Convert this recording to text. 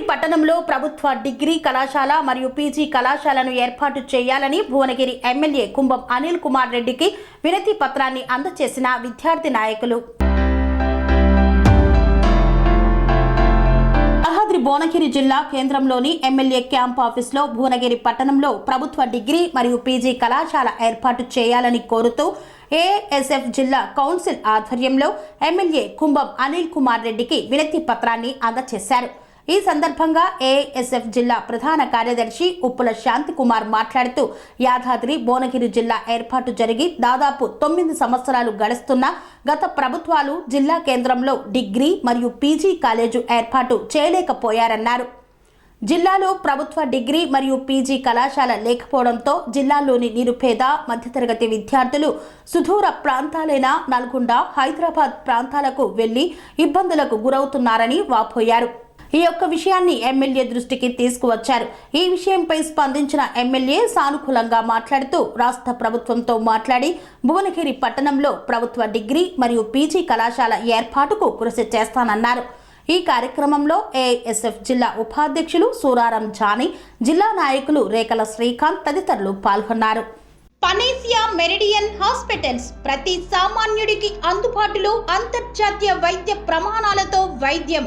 భువనగిరి పట్టణంలో ప్రభుత్వ డిగ్రీ కళాశాల మరియు పీజీ కళాశాలను ఏర్పాటు చేయాలని భువనగిరి ఎమ్మెల్యే కుంభం అనిల్ కుమార్ రెడ్డికి వినతి పత్రాన్ని అందజేసిన విద్యార్థి నాయకులు. భువనగిరి జిల్లా కేంద్రంలోని ఎమ్మెల్యే క్యాంప్ ఆఫీస్లో భువనగిరి పట్టణంలో ప్రభుత్వ డిగ్రీ మరియు పీజీ కళాశాల ఏర్పాటు చేయాలని కోరుతూ ఏఎస్ఎఫ్ జిల్లా కౌన్సిల్ ఆధ్వర్యంలో ఎమ్మెల్యే కుంభం అనిల్ కుమార్ రెడ్డికి వినతి పత్రాన్ని అందజేశారు ఈ సందర్భంగా ఏఎస్ఎఫ్ జిల్లా ప్రధాన కార్యదర్శి ఉప్పుల శాంతి కుమార్ మాట్లాడుతూ యాదాద్రి భువనగిరి జిల్లా ఏర్పాటు జరిగి దాదాపు తొమ్మిది సంవత్సరాలు గడుస్తున్నా గత ప్రభుత్వాలు జిల్లా కేంద్రంలో డిగ్రీ మరియు పీజీ కాలేజు ఏర్పాటు చేయలేకపోయారన్నారు. జిల్లాలో ప్రభుత్వ డిగ్రీ మరియు పీజీ కళాశాల లేకపోవడంతో జిల్లాలోని నిరుపేద మధ్యతరగతి విద్యార్థులు సుదూర ప్రాంతాలైన నల్గొండ హైదరాబాద్ ప్రాంతాలకు వెళ్ళి ఇబ్బందులకు గురవుతున్నారని వాపోయారు. ఈ యొక్క విషయాన్ని ఎమ్మెల్యే దృష్టికి తీసుకువచ్చారు. ఈ విషయంపై స్పందించిన ఎమ్మెల్యే సానుకూలంగా మాట్లాడుతూ రాష్ట్ర ప్రభుత్వంతో మాట్లాడి భువనగిరి పట్టణంలో ప్రభుత్వ డిగ్రీ మరియు పీజీ కళాశాల ఏర్పాటుకు కృషి చేస్తానన్నారు. ఈ కార్యక్రమంలో ఏఎస్ఎఫ్ జిల్లా ఉపాధ్యక్షులు సూరారం జానీ జిల్లా నాయకులు రేకల శ్రీకాంత్ తదితరులు పాల్గొన్నారు. పనేసియా మెరిడియన్ హాస్పిటల్స్ ప్రతి సామాన్యుడికి అందుబాటులో అంతర్జాతీయ వైద్య ప్రమాణాలతో వైద్యం.